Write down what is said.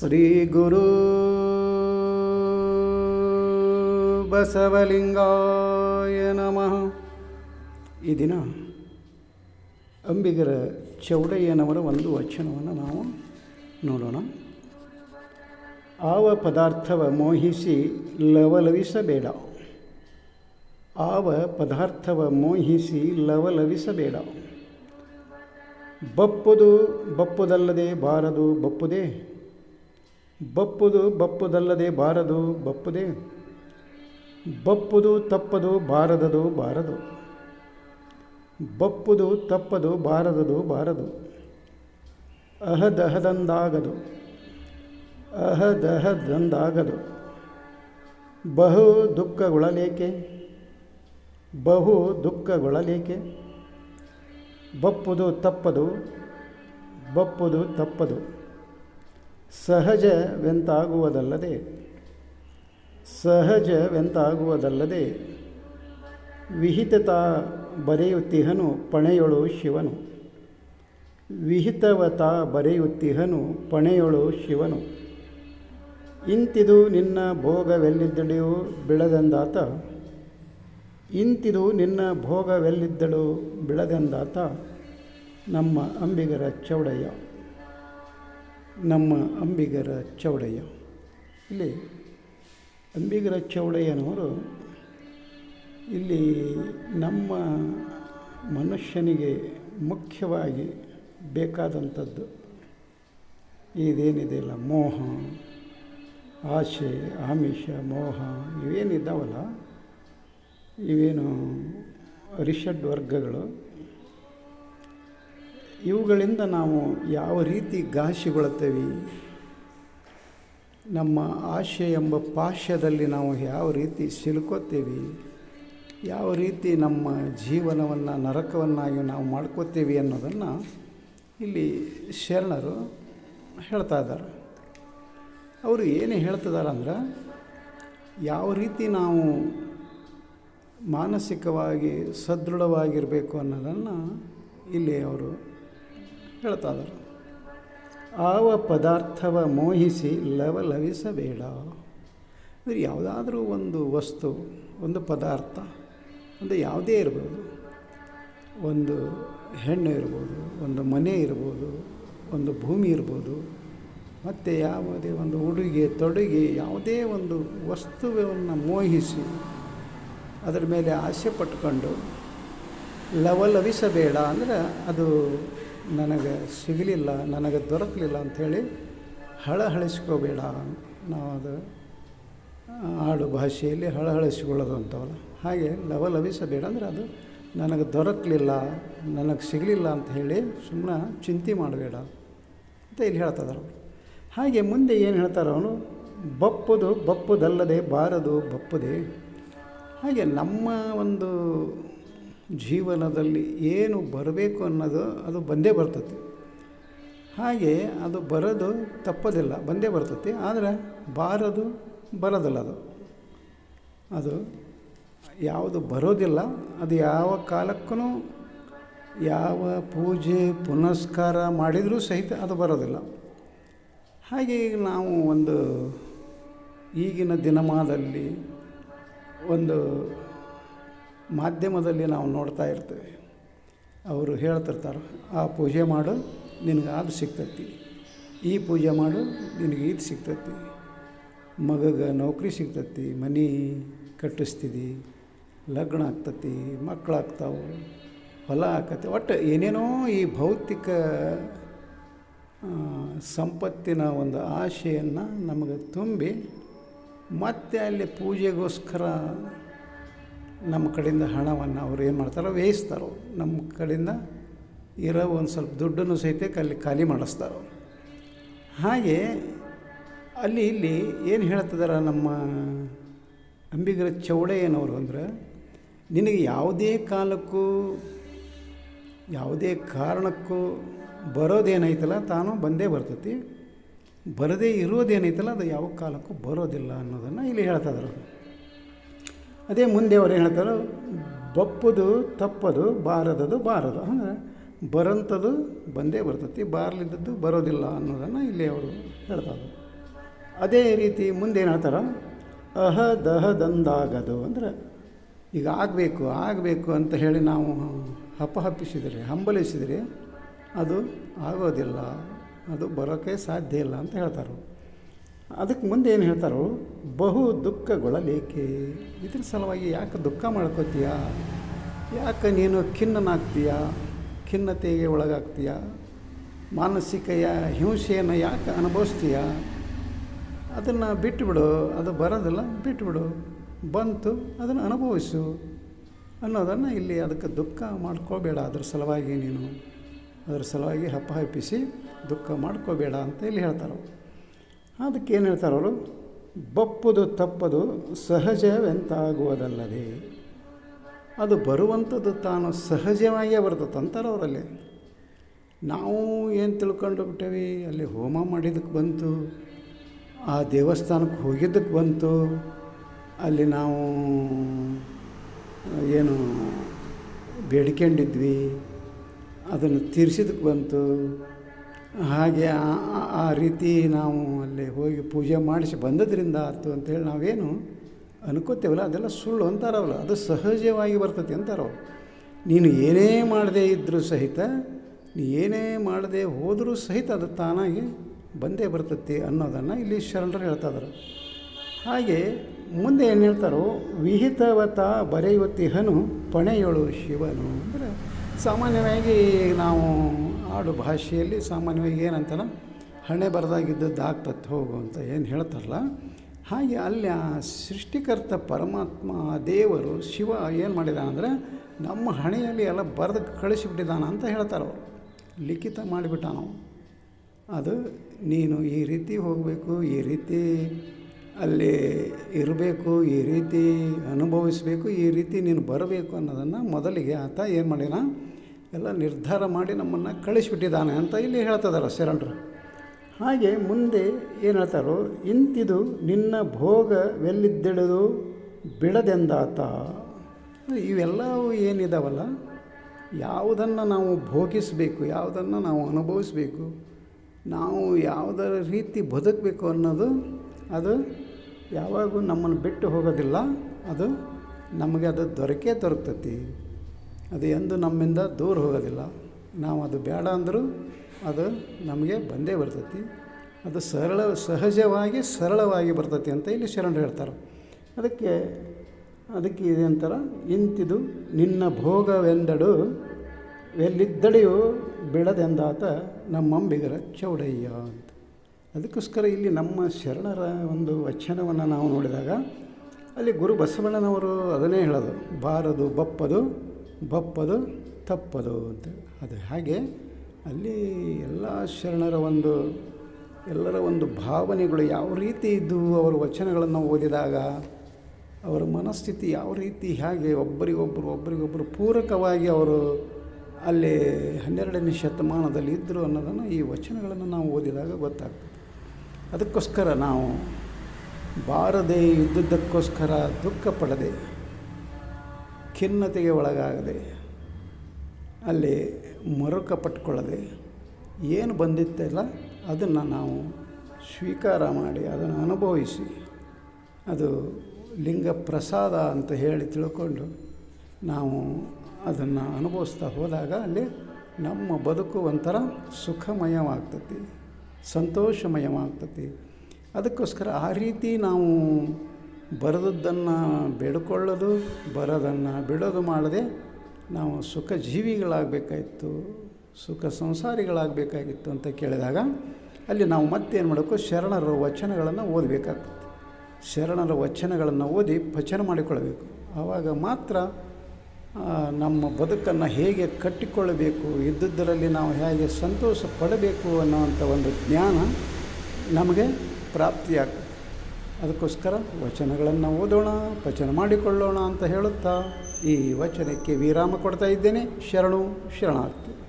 ಶ್ರೀ ಗುರು ಬಸವಲಿಂಗಾಯ ನಮಃ. ಈ ದಿನ ಅಂಬಿಗರ ಚೌಡಯ್ಯನವರ ಒಂದು ವಚನವನ್ನು ನಾವು ನೋಡೋಣ. ಆವ ಪದಾರ್ಥವ ಮೋಹಿಸಿ ಲವಲವಿಸಬೇಡ. ಆವ ಪದಾರ್ಥವ ಮೋಹಿಸಿ ಲವಲವಿಸಬೇಡ. ಬಪ್ಪುದು ಬಪ್ಪುದಲ್ಲದೆ ಬಾರದು ಬಪ್ಪುದೇ ಬಪ್ಪುದು ಬಪ್ಪುದಲ್ಲದೆ ಬಾರದು ಬಪ್ಪುದೇ. ಬಪ್ಪುದು ತಪ್ಪದು ಬಾರದದು ಬಾರದು. ಬಪ್ಪುದು ತಪ್ಪದು ಬಾರದದು ಬಾರದು. ಅಹದಹದಂದಾಗದು. ಅಹದಹದಂದಾಗದು. ಬಹು ದುಃಖಗೊಳ್ಳಲೇಕೆ? ಬಹು ದುಃಖಗೊಳ್ಳಲೇಕೆ? ಬಪ್ಪುದು ತಪ್ಪದು ಬಪ್ಪುದು ತಪ್ಪದು. ಸಹಜವೆಂತಾಗುವುದಲ್ಲದೆ ಸಹಜವೆಂತಾಗುವುದಲ್ಲದೆ ವಿಹಿತತ ಬರೆಯುತ್ತಿಹನು ಪಣೆಯೊಳು ಶಿವನು. ವಿಹಿತವತ ಬರೆಯುತ್ತಿಹನು ಪಣೆಯೊಳು ಶಿವನು. ಇಂತಿದು ನಿನ್ನ ಭೋಗವೆಲ್ಲಿದ್ದಳೆಯೂ ಬಿಳದೆಂದಾತ? ಇಂತಿದು ನಿನ್ನ ಭೋಗವೆಲ್ಲಿದ್ದಳು ಬಿಳದೆಂದಾತ? ನಮ್ಮ ಅಂಬಿಗರ ಚೌಡಯ್ಯ. ನಮ್ಮ ಅಂಬಿಗರ ಚೌಡಯ್ಯ. ಇಲ್ಲಿ ಅಂಬಿಗರ ಚೌಡಯ್ಯನವರು ಇಲ್ಲಿ ನಮ್ಮ ಮನುಷ್ಯನಿಗೆ ಮುಖ್ಯವಾಗಿ ಬೇಕಾದಂಥದ್ದು ಇದೇನಿದೆಯಲ್ಲ ಮೋಹ, ಆಸೆ, ಆಮಿಷ, ಮೋಹ, ಇವೇನಿದ್ದಾವಲ್ಲ, ಇವೇನು ರಿಷಡ್ ವರ್ಗಗಳು. ಇವುಗಳಿಂದ ನಾವು ಯಾವ ರೀತಿ ಘಾಸಿಗೊಳ್ಳುತ್ತೇವೆ? ನಮ್ಮ ಆಶೆ ಎಂಬ ಪಾಶ್ಯದಲ್ಲಿ ನಾವು ಯಾವ ರೀತಿ ಸಿಲುಕೋತೇವೆ ಯಾವ ರೀತಿ ನಮ್ಮ ಜೀವನವನ್ನು ನರಕವನ್ನಾಗಿ ನಾವು ಮಾಡ್ಕೋತೇವೆ ಅನ್ನೋದನ್ನು ಇಲ್ಲಿ ಶರಣರು ಹೇಳ್ತಾ ಇದ್ದಾರೆ. ಅವರು ಏನು ಹೇಳ್ತಿದ್ದಾರೆ ಅಂದ್ರೆ, ಯಾವ ರೀತಿ ನಾವು ಮಾನಸಿಕವಾಗಿ ಸದೃಢವಾಗಿರಬೇಕು ಅನ್ನೋದನ್ನು ಇಲ್ಲಿ ಅವರು ಹೇಳ್ತಾ ಇದ್ದಾರೆ. ಆವ ಪದಾರ್ಥವ ಮೋಹಿಸಿ ಲವಲವಿಸಬೇಡ ಅಂದರೆ ಯಾವುದಾದ್ರೂ ಒಂದು ವಸ್ತು, ಒಂದು ಪದಾರ್ಥ, ಒಂದು ಯಾವುದೇ ಇರ್ಬೋದು. ಒಂದು ಹೆಣ್ಣು ಇರ್ಬೋದು, ಒಂದು ಮನೆ ಇರ್ಬೋದು, ಒಂದು ಭೂಮಿ ಇರ್ಬೋದು, ಮತ್ತು ಯಾವುದೇ ಒಂದು ಉಡುಗೆ, ತೊಡುಗೆ, ಯಾವುದೇ ಒಂದು ವಸ್ತುವನ್ನು ಮೋಹಿಸಿ ಅದರ ಮೇಲೆ ಆಸೆ ಪಟ್ಕೊಂಡು ಲವಲವಿಸಬೇಡ ಅಂದರೆ ಅದು ನನಗೆ ಸಿಗಲಿಲ್ಲ, ನನಗೆ ದೊರಕಲಿಲ್ಲ ಅಂಥೇಳಿ ಹಳಹಳಿಸ್ಕೋಬೇಡ ನಾವು ಅದು ಆಡು ಭಾಷೆಯಲ್ಲಿ ಹಳಹಳಿಸ್ಕೊಳ್ಳೋದು ಅಂತವಲ್ಲ ಹಾಗೆ ಲವಲವಿಸಬೇಡ ಅಂದರೆ ಅದು ನನಗೆ ದೊರಕಲಿಲ್ಲ, ನನಗೆ ಸಿಗಲಿಲ್ಲ ಅಂತ ಹೇಳಿ ಸುಮ್ಮನೆ ಚಿಂತೆ ಮಾಡಬೇಡ ಅಂತ ಇಲ್ಲಿ ಹೇಳ್ತಿದ್ದಾರೆ ಹಾಗೆ ಮುಂದೆ ಏನು ಹೇಳ್ತಾರೆ ಅವನು? ಬಪ್ಪುದು ಬಪ್ಪುದಲ್ಲದೆ ಬಾರದು ಬಪ್ಪದೆ. ಹಾಗೆ ನಮ್ಮ ಒಂದು ಜೀವನದಲ್ಲಿ ಏನು ಬರಬೇಕು ಅನ್ನೋದು ಅದು ಬಂದೇ ಬರ್ತದೆ. ಹಾಗೆ ಅದು ಬರೋದು ತಪ್ಪೋದಿಲ್ಲ, ಬಂದೇ ಬರ್ತೈತಿ ಆದರೆ ಬಾರದು ಬರೋದಿಲ್ಲ ಅದು. ಅದು ಯಾವುದು ಬರೋದಿಲ್ಲ, ಅದು ಯಾವ ಕಾಲಕ್ಕೂ ಯಾವ ಪೂಜೆ, ಪುನಸ್ಕಾರ ಮಾಡಿದರೂ ಸಹಿತ ಅದು ಬರೋದಿಲ್ಲ. ಹಾಗೆ ನಾವು ಒಂದು ಈಗಿನ ದಿನಮಾನದಲ್ಲಿ ಒಂದು ಮಾಧ್ಯಮದಲ್ಲಿ ನಾವು ನೋಡ್ತಾ ಇರ್ತೇವೆ. ಅವರು ಹೇಳ್ತಿರ್ತಾರೆ, ಆ ಪೂಜೆ ಮಾಡು, ನಿನಗೆ ಅದು ಸಿಗ್ತೈತಿ. ಈ ಪೂಜೆ ಮಾಡು, ನಿನಗೆ ಇದು ಸಿಗ್ತೈತಿ. ಮಗಗೆ ನೌಕರಿ ಸಿಗ್ತೈತಿ, ಮನೆ ಕಟ್ಟಿಸ್ತಿದಿ, ಲಗ್ನ ಆಗ್ತತಿ ಮಕ್ಕಳಾಗ್ತಾವೆ ಹೊಲ ಆಕತಿ ಒಟ್ಟು ಏನೇನೋ ಈ ಭೌತಿಕ ಸಂಪತ್ತಿನ ಒಂದು ಆಶೆಯನ್ನು ನಮಗೆ ತುಂಬಿ ಮತ್ತೆ ಅಲ್ಲಿ ಪೂಜೆಗೋಸ್ಕರ ನಮ್ಮ ಕಡೆಯಿಂದ ಹಣವನ್ನು ಅವ್ರು ಏನು ಮಾಡ್ತಾರೋ ವ್ಯಯಿಸ್ತಾರೋ. ನಮ್ಮ ಕಡೆಯಿಂದ ಇರೋ ಒಂದು ಸ್ವಲ್ಪ ದುಡ್ಡನ್ನು ಸಹಿತ ಅಲ್ಲಿ ಖಾಲಿ ಮಾಡಿಸ್ತಾರೋ. ಹಾಗೆ ಅಲ್ಲಿ ಇಲ್ಲಿ ಏನು ಹೇಳ್ತಿದಾರ ನಮ್ಮ ಅಂಬಿಗರ ಚೌಡಯ್ಯನವರು ಅಂದ್ರೆ, ನಿನಗೆ ಯಾವುದೇ ಕಾಲಕ್ಕೂ, ಯಾವುದೇ ಕಾರಣಕ್ಕೂ ಬರೋದೇನೈತಲ್ಲ, ತಾನು ಬಂದೇ ಬರ್ತೈತಿ. ಬರದೇ ಇರೋದೇನೈತಲ್ಲ, ಅದು ಯಾವ ಕಾಲಕ್ಕೂ ಬರೋದಿಲ್ಲ ಅನ್ನೋದನ್ನು ಇಲ್ಲಿ ಹೇಳ್ತಾ ಇದ್ದಾರೆ ಅದೇ ಮುಂದೆ ಅವ್ರು ಏನು ಹೇಳ್ತಾರೆ, ಬಪ್ಪದು ತಪ್ಪದು ಬಾರದದು ಬಾರದು. ಅಂದರೆ ಬರೋಂಥದ್ದು ಬಂದೇ ಬರ್ತತಿ, ಬಾರ್ಲಿದ್ದದ್ದು ಬರೋದಿಲ್ಲ ಅನ್ನೋದನ್ನು ಇಲ್ಲಿ ಅವರು ಹೇಳ್ತಾರೆ ಅದೇ ರೀತಿ ಮುಂದೆ ಏನು ಹೇಳ್ತಾರೆ, ಅಹ ದಹದಂದಾಗದು ಅಂದರೆ ಈಗ ಆಗಬೇಕು ಆಗಬೇಕು ಅಂತ ಹೇಳಿ ನಾವು ಹಪ್ಪಹಪ್ಪಿಸಿದರೆ ಹಂಬಲಿಸಿದರೆ ಅದು ಆಗೋದಿಲ್ಲ, ಅದು ಬರೋಕ್ಕೆ ಸಾಧ್ಯ ಇಲ್ಲ ಅಂತ ಹೇಳ್ತಾರೆ ಅದಕ್ಕೆ ಮುಂದೆ ಏನು ಹೇಳ್ತಾರೋ, ಬಹು ದುಃಖಗೊಳ್ಳಲೇಕೆ? ಇದ್ರ ಸಲುವಾಗಿ ಯಾಕೆ ದುಃಖ ಮಾಡ್ಕೋತೀಯ? ಯಾಕೆ ನೀನು ಖಿನ್ನನಾಗ್ತೀಯ? ಖಿನ್ನತೆಗೆ ಒಳಗಾಗ್ತೀಯ? ಮಾನಸಿಕ ಹಿಂಸೆಯನ್ನು ಯಾಕೆ ಅನುಭವಿಸ್ತೀಯ? ಅದನ್ನು ಬಿಟ್ಟುಬಿಡು, ಅದು ಬರೋದಿಲ್ಲ, ಬಿಟ್ಟುಬಿಡು. ಬಂತು, ಅದನ್ನು ಅನುಭವಿಸು. ಅನ್ನೋದನ್ನು ಇಲ್ಲಿ ಅದಕ್ಕೆ ದುಃಖ ಮಾಡ್ಕೋಬೇಡ ಅದ್ರ ಸಲುವಾಗಿ ನೀನು. ಅದರ ಸಲುವಾಗಿ ಹಪ್ಪ ಹಪ್ಪಿಸಿ ದುಃಖ ಮಾಡ್ಕೋಬೇಡ ಅಂತ ಇಲ್ಲಿ ಹೇಳ್ತಾರೆ. ಅದಕ್ಕೆ ಏನು ಹೇಳ್ತಾರೆ ಅವರು? ಬಪ್ಪುದು ತಪ್ಪದು ಸಹಜವೆಂತಾಗುವುದಲ್ಲದೆ. ಅದು ಬರುವಂಥದ್ದು ತಾನು ಸಹಜವಾಗಿಯೇ ಬರ್ತದೆ ಅಂತಾರೆ ಅವರಲ್ಲಿ. ನಾವು ಏನು ತಿಳ್ಕೊಂಡು ಬಿಟ್ಟೇವಿ? ಅಲ್ಲಿ ಹೋಮ ಮಾಡಿದ್ದಕ್ಕೆ ಬಂತು, ಆ ದೇವಸ್ಥಾನಕ್ಕೆ ಹೋಗಿದ್ದಕ್ಕೆ ಬಂತು, ಅಲ್ಲಿ ನಾವು, ಏನು ಬೇಡ್ಕೊಂಡಿದ್ವಿ ಅದನ್ನು ತೀರಿಸಿದಕ್ಕೆ ಬಂತು ಹಾಗೆ ಆ- ರೀತಿ ನಾವು ಅಲ್ಲಿ ಹೋಗಿ ಪೂಜೆ ಮಾಡಿಸಿ ಬಂದದ್ರಿಂದ ಆಯ್ತು ಅಂತೇಳಿ ನಾವೇನು ಅನ್ಕೋತೇವಲ್ಲ, ಅದೆಲ್ಲ ಸುಳ್ಳು ಅಂತಾರವಲ್ಲ, ಅದು ಸಹಜವಾಗಿ ಬರ್ತೈತಿ ಅಂತಾರವ್ರು. ನೀನು ಏನೇ ಮಾಡದೇ ಇದ್ದರೂ ಸಹಿತ, ನೀ ಏನೇ ಮಾಡದೆ ಹೋದರೂ ಸಹಿತ ಅದು ತಾನಾಗಿ ಬಂದೇ ಬರ್ತೈತಿ ಅನ್ನೋದನ್ನು ಇಲ್ಲಿ ಶರಣರು ಹೇಳ್ತಾ ಇದ್ದಾರೆ ಹಾಗೆ ಮುಂದೆ ಏನು ಹೇಳ್ತಾರೋ, ವಿಹಿತವತ ಬರೆಯುತ್ತಿಹನು ಪಣೆಯೊಳು ಶಿವನು. ಅಂದರೆ ಸಾಮಾನ್ಯವಾಗಿ ನಾವು ಆಡು ಭಾಷೆಯಲ್ಲಿ ಸಾಮಾನ್ಯವಾಗಿ ಏನಂತಾರ ಹಣೆ ಬರೆದಾಗಿದ್ದದ್ದು ಆಗ್ತತ್ತೆ ಹೋಗು ಅಂತ ಏನು ಹೇಳ್ತಾರಲ್ಲ, ಹಾಗೆ ಅಲ್ಲಿ ಆ ಸೃಷ್ಟಿಕರ್ತ ಪರಮಾತ್ಮ ದೇವರು, ಶಿವ ಏನು ಮಾಡಿದಾನ ಅಂದರೆ ನಮ್ಮ ಹಣೆಯಲ್ಲಿ ಎಲ್ಲ ಬರೆದು ಕಳಿಸಿಬಿಟ್ಟಿದ್ದಾನ ಅಂತ ಹೇಳ್ತಾರೆ ಅವರು. ಲಿಖಿತ ಮಾಡಿಬಿಟ್ಟ ನಾವು ಅದು ನೀನು ಈ ರೀತಿ ಹೋಗಬೇಕು, ಈ ರೀತಿ ಅಲ್ಲಿ ಇರಬೇಕು, ಈ ರೀತಿ ಅನುಭವಿಸಬೇಕು, ಈ ರೀತಿ ನೀನು ಬರಬೇಕು ಅನ್ನೋದನ್ನು ಮೊದಲಿಗೆ ಆತ ಏನು ಮಾಡಿನ ಎಲ್ಲ ನಿರ್ಧಾರ ಮಾಡಿ ನಮ್ಮನ್ನು ಕಳಿಸಿಬಿಟ್ಟಿದ್ದಾನೆ ಅಂತ ಇಲ್ಲಿ ಹೇಳ್ತದಲ್ಲ ಶರಣರು. ಹಾಗೆ ಮುಂದೆ ಏನು ಹೇಳ್ತಾರೋ, ಇಂತಿದು ನಿನ್ನ ಭೋಗವೆಲ್ಲಿದ್ದೆಳೆದು ಬಿಡದೆಂದಾತ ಇವೆಲ್ಲವೂ ಏನಿದಾವಲ್ಲ, ಯಾವುದನ್ನು ನಾವು ಭೋಗಿಸಬೇಕು, ಯಾವುದನ್ನು ನಾವು ಅನುಭವಿಸಬೇಕು, ನಾವು ಯಾವುದರ ರೀತಿ ಬದುಕಬೇಕು ಅನ್ನೋದು ಅದು ಯಾವಾಗೂ ನಮ್ಮನ್ನು ಬಿಟ್ಟು ಹೋಗೋದಿಲ್ಲ, ಅದು ನಮಗೆ ಅದು ದೊರಕೇ ದೊರಕ್ತತಿ. ಅದು ಎಂದು ನಮ್ಮಿಂದ ದೂರ ಹೋಗೋದಿಲ್ಲ. ನಾವು ಅದು ಬೇಡ ಅಂದರೂ ಅದು ನಮಗೆ ಬಂದೇ ಬರ್ತೈತಿ. ಅದು ಸರಳ, ಸಹಜವಾಗಿ ಸರಳವಾಗಿ ಬರ್ತೈತಿ ಅಂತ ಇಲ್ಲಿ ಶರಣರು ಹೇಳ್ತಾರೆ. ಅದಕ್ಕೆ ಅದಕ್ಕೆ ಇದೇಂತಾರ ಇಂತಿದು ನಿನ್ನ ಭೋಗವೆಂದಡು, ಎಲ್ಲಿದ್ದಡೆಯೂ ಬೆಳೆದೆಂದಾತ ನಮ್ಮಂಬಿಗರ ಚೌಡಯ್ಯ ಅಂತ. ಅದಕ್ಕೋಸ್ಕರ ಇಲ್ಲಿ ನಮ್ಮ ಶರಣರ ಒಂದು ವಚನವನ್ನು ನಾವು ನೋಡಿದಾಗ, ಅಲ್ಲಿ ಗುರು ಬಸವಣ್ಣನವರು ಅದನ್ನೇ ಹೇಳೋದು. ಬಾರದು, ಬಪ್ಪದು ಬಪ್ಪದು ತಪ್ಪದು ಅಂತ. ಅದು ಹಾಗೆ ಅಲ್ಲಿ ಎಲ್ಲ ಶರಣರ ಒಂದು, ಎಲ್ಲರ ಒಂದು ಭಾವನೆಗಳು ಯಾವ ರೀತಿ ಇದ್ದವು ಅವರ ವಚನಗಳನ್ನು ಓದಿದಾಗ, ಅವರ ಮನಸ್ಥಿತಿ ಯಾವ ರೀತಿ ಹೇಗೆ ಒಬ್ಬರಿಗೊಬ್ಬರು ಒಬ್ಬರಿಗೊಬ್ಬರು ಪೂರಕವಾಗಿ ಅವರು ಅಲ್ಲಿ ಹನ್ನೆರಡನೇ ಶತಮಾನದಲ್ಲಿ ಇದ್ದರು ಅನ್ನೋದನ್ನು ಈ ವಚನಗಳನ್ನು ನಾವು ಓದಿದಾಗ ಗೊತ್ತಾಗ್ತದೆ. ಅದಕ್ಕೋಸ್ಕರ ನಾವು ಬಾರದೆ ಇದ್ದುದಕ್ಕೋಸ್ಕರ ದುಃಖ ಪಡದೆ ಖಿನ್ನತೆಗೆ ಒಳಗಾಗದೆ, ಅಲ್ಲಿ ಮರುಕ ಪಟ್ಕೊಳ್ಳದೆ ಏನು ಬಂದಿತ್ತಲ್ಲ ಅದನ್ನು ನಾವು ಸ್ವೀಕಾರ ಮಾಡಿ, ಅದನ್ನು ಅನುಭವಿಸಿ, ಅದು ಲಿಂಗ ಪ್ರಸಾದ ಅಂತ ಹೇಳಿ ತಿಳ್ಕೊಂಡು ನಾವು ಅದನ್ನು ಅನುಭವಿಸ್ತಾ ಹೋದಾಗ ಅಲ್ಲಿ ನಮ್ಮ ಬದುಕು ಒಂಥರ ಸುಖಮಯವಾಗ್ತತಿ ಸಂತೋಷಮಯವಾಗ್ತತಿ ಅದಕ್ಕೋಸ್ಕರ ಆ ರೀತಿ ನಾವು ಬರದದ್ದನ್ನು ಬೇಡಿಕೊಳ್ಳೋದು, ಬರೋದನ್ನು ಬಿಡೋದು ಮಾಡದೆ ನಾವು ಸುಖ ಜೀವಿಗಳಾಗಬೇಕಾಗಿತ್ತು ಸುಖ ಸಂಸಾರಿಗಳಾಗಬೇಕಾಗಿತ್ತು ಅಂತ ಕೇಳಿದಾಗ ಅಲ್ಲಿ ನಾವು ಮತ್ತೇನು ಮಾಡಬೇಕು? ಶರಣರ ವಚನಗಳನ್ನು ಓದಬೇಕಾಗ್ತದೆ. ಶರಣರ ವಚನಗಳನ್ನು ಓದಿ ಪಚನ ಮಾಡಿಕೊಳ್ಳಬೇಕು. ಆವಾಗ ಮಾತ್ರ ನಮ್ಮ ಬದುಕನ್ನು ಹೇಗೆ ಕಟ್ಟಿಕೊಳ್ಳಬೇಕು, ಇದ್ದುದರಲ್ಲಿ ನಾವು ಹೇಗೆ ಸಂತೋಷ ಪಡಬೇಕು ಅನ್ನೋವಂಥ ಒಂದು ಜ್ಞಾನ ನಮಗೆ ಪ್ರಾಪ್ತಿಯಾಗ್ತದೆ. ಅದಕ್ಕೋಸ್ಕರ ವಚನಗಳನ್ನು ಓದೋಣ ಪಚನ ಮಾಡಿಕೊಳ್ಳೋಣ ಅಂತ ಹೇಳುತ್ತಾ ಈ ವಚನಕ್ಕೆ ವಿರಾಮ ಕೊಡ್ತಾ ಇದ್ದೇನೆ. ಶರಣು ಶರಣಾರ್ಥಿ.